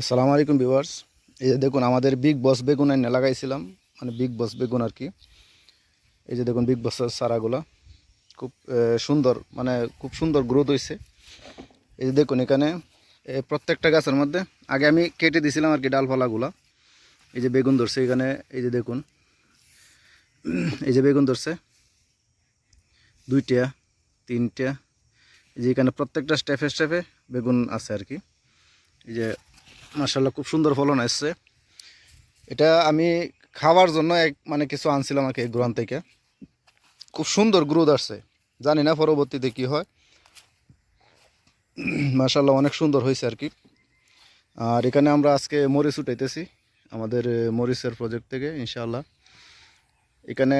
আসসালামু আলাইকুম ভিউয়ার্স। এই যে দেখুন, আমাদের বিগ বস বেগুন এনে লাগাইছিলাম। মানে বিগ বস বেগুন আর কি। এই যে দেখুন বিগ বসের চারাগুলা খুব সুন্দর মানে খুব সুন্দর গ্রোথ হয়েছে এই যে দেখুন, এখানে প্রত্যেকটা গাছের মধ্যে আগে আমি কেটে দিছিলাম আর কি ডালপালাগুলা এই যে বেগুন ধরছে এখানে, এই যে দেখুন। এই যে বেগুন ধরছে। দুইটা, তিনটা। এই যে এখানে প্রত্যেকটা স্টেপে স্টেপে বেগুন আছে আর কি। এই যে মার্শাল্লাহ খুব সুন্দর ফলন আসছে। এটা আমি খাওয়ার জন্য এক মানে কিছু আনছিলাম আর কি গ্রাম থেকে। খুব সুন্দর গ্রোথ আসছে। জানি না পরবর্তীতে কি হয়। মার্শাল্লাহ অনেক সুন্দর হয়েছে আর কি। আর এখানে আমরা আজকে মরিচ উঠাইতেছি, আমাদের মরিচের প্রজেক্ট থেকে ইনশাল্লাহ এখানে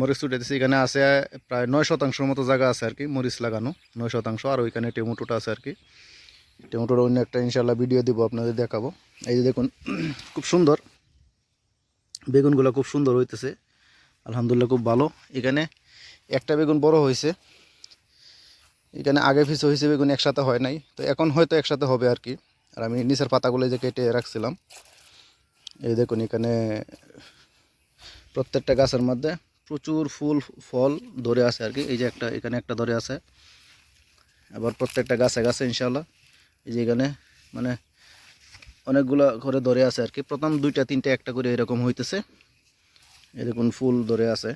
মরিচ উঠাইতেছি, এখানে আছে প্রায় নয় শতাংশের মতো জায়গা আছে আর কি, মরিচ লাগানো, নয় শতাংশ। আর ওইখানে টেমোটোটা আছে আর কি। টমেটোর অন্য একটা ইনশাল্লাহ ভিডিও দিব, আপনাদের দেখাবো। এই যে দেখুন, খুব সুন্দর। বেগুনগুলো খুব সুন্দর হইতেছে। আলহামদুলিল্লাহ খুব ভালো। এখানে একটা বেগুন বড় হয়েছে। এখানে আগে পিছু হয়েছে বেগুন, একসাথে হয় নাই। তো এখন হয়তো একসাথে হবে আর কি। আর আমি নিচের পাতাগুলো যে কেটে রাখছিলাম। এই দেখুন, এখানে প্রত্যেকটা গাছের মধ্যে প্রচুর ফুল, ফল ধরে আছে আর কি। এই যে একটা, এখানে একটা ধরে আছে। আবার প্রত্যেকটা গাছে গাছে ইনশাল্লাহ এই যে এখানে মানে অনেকগুলো করে ধরে আছে আর কি। প্রথম দুইটা, তিনটা, একটা করে এরকম হইতেছে। এরকম ফুল ধরে আছে।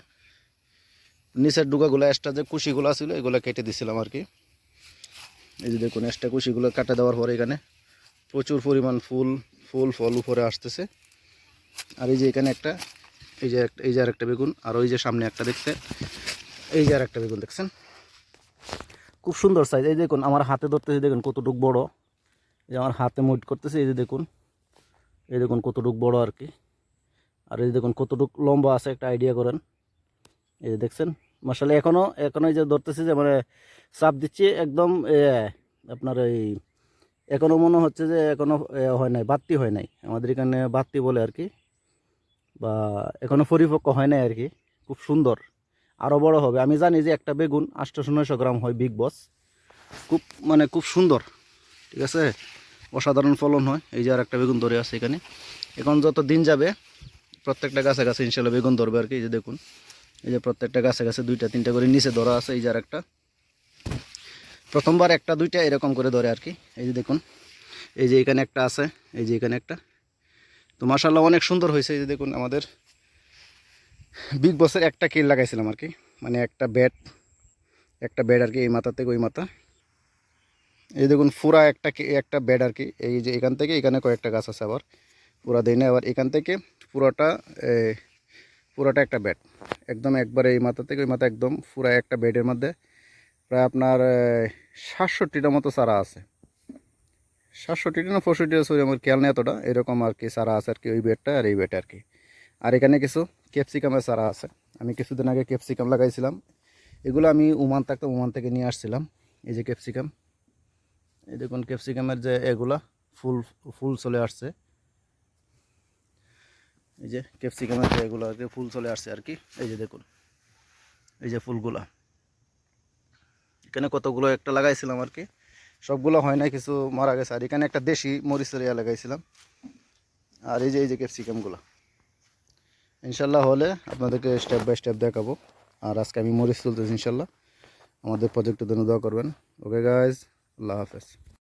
নিচের ডুগাগুলো, এক্সট্রা যে কুশিগুলো ছিল, এগুলো কেটে দিছিলাম আর কি। এই যে দেখুন, এক্সট্রা কুশিগুলো কাটে দেওয়ার পরে এখানে প্রচুর পরিমাণ ফুল ফুল, ফল উপরে আসতেছে। আর এই যে এখানে একটা, এই যে একটা এই যে আর একটা বেগুন, আর ওই যে সামনে একটা দেখতে, এই যে আর একটা বেগুন, দেখছেন? খুব সুন্দর সাইজ এই দেখুন, আমার হাতে ধরতেছে, দেখুন, কতটুক বড়। যে আমার হাতে মুট করতেছে, এই যে দেখুন, এই দেখুন কতটুক বড় আর কি। আর এই দেখুন কতটুক লম্বা আছে, একটা আইডিয়া করেন। এই যে দেখছেন মশালা এখনও এখনও এই যে ধরতেছে যে মানে চাপ দিচ্ছি, একদম আপনার এই এখনও মনে হচ্ছে যে এখনও হয় নাই বাত্তি হয় নাই। আমাদের এখানে বাত্তি বলে আর কি, বা এখনও পরিপক্ক হয় নাই আর কি, খুব সুন্দর। আরও বড় হবে। আমি জানি যে, একটা বেগুন আটশোশো নয়শো গ্রাম হয় বিগ বস খুব মানে খুব সুন্দর, ঠিক আছে? অসাধারণ ফলন হয়। এই যে আর একটা বেগুন ধরে আছে এখানে। এখন যত দিন যাবে, প্রত্যেকটা গাছে গাছে ইনশাল্লাহ বেগুন ধরবে আর কি, এই যে দেখুন। এই যে প্রত্যেকটা গাছে গাছে দুইটা, তিনটা করে নিচে ধরা আছে, এই যে আর একটা প্রথমবার একটা, দুইটা এরকম করে ধরে আর কি, এই যে দেখুন। এই যে এখানে একটা আছে, এই যে এখানে একটা। তো মাসাল্লাহ অনেক সুন্দর হয়েছে, এই যে দেখুন আমাদের। বিগ বসের একটা কিল লাগাইছিলাম আর কি মানে একটা ব্যাট, একটা বেড আর কি এই মাথা থেকে ওই মাথা। এই দেখুন পুরা একটা একটা বেড আর কি। এই যে এখান থেকে এখানে কয়েকটা গাছ আছে আবার। পুরা দেয় না, আবার এখান থেকে পুরোটা পুরোটা একটা বেড একদম একবারে এই মাথা থেকে, ওই মাথা একদম পুরা একটা বেডের মধ্যে। প্রায় আপনার সাতষট্টিটা মতো চারা আছে। সাতষট্টিটা না পঁয়ষট্টিটা সরি আমার খেয়াল নেই এতটা। এরকম আর কি চারা আছে আর কি, ওই বেডটা আর এই বেডটা আর কি। আর এখানে কিছু ক্যাপসিকামের চারা আছে। আমি কিছুদিন আগে ক্যাপসিকাম লাগাইছিলাম। এগুলো আমি উমান থাকতে উমান থেকে নিয়ে আসছিলাম। এই যে ক্যাপসিকাম এই দেখুন ক্যাপসিকামের যে এগুলা ফুল ফুল চলে আসছে। এই যে ক্যাপসিকামের যে এগুলো ফুল চলে আসছে আর কি, এই যে দেখুন, এই যে ফুলগুলা। এখানে কতগুলো একটা লাগাইছিলাম আর কি, সবগুলো হয় না, কিছু মারা গেছে। আর এখানে একটা দেশি মরিচের ইয়া লাগাইছিলাম। আর এই যে এই যে ক্যাপসিকামগুলো। ইনশাল্লাহ হলে আপনাদেরকে স্টেপ বাই স্টেপ দেখাবো। আর আজকে আমি মরিচ তুলতেছি ইনশাল্লাহ। আমাদের প্রজেক্টের জন্য দোয়া করবেন। Okay guys আল্লাহ হাফেজ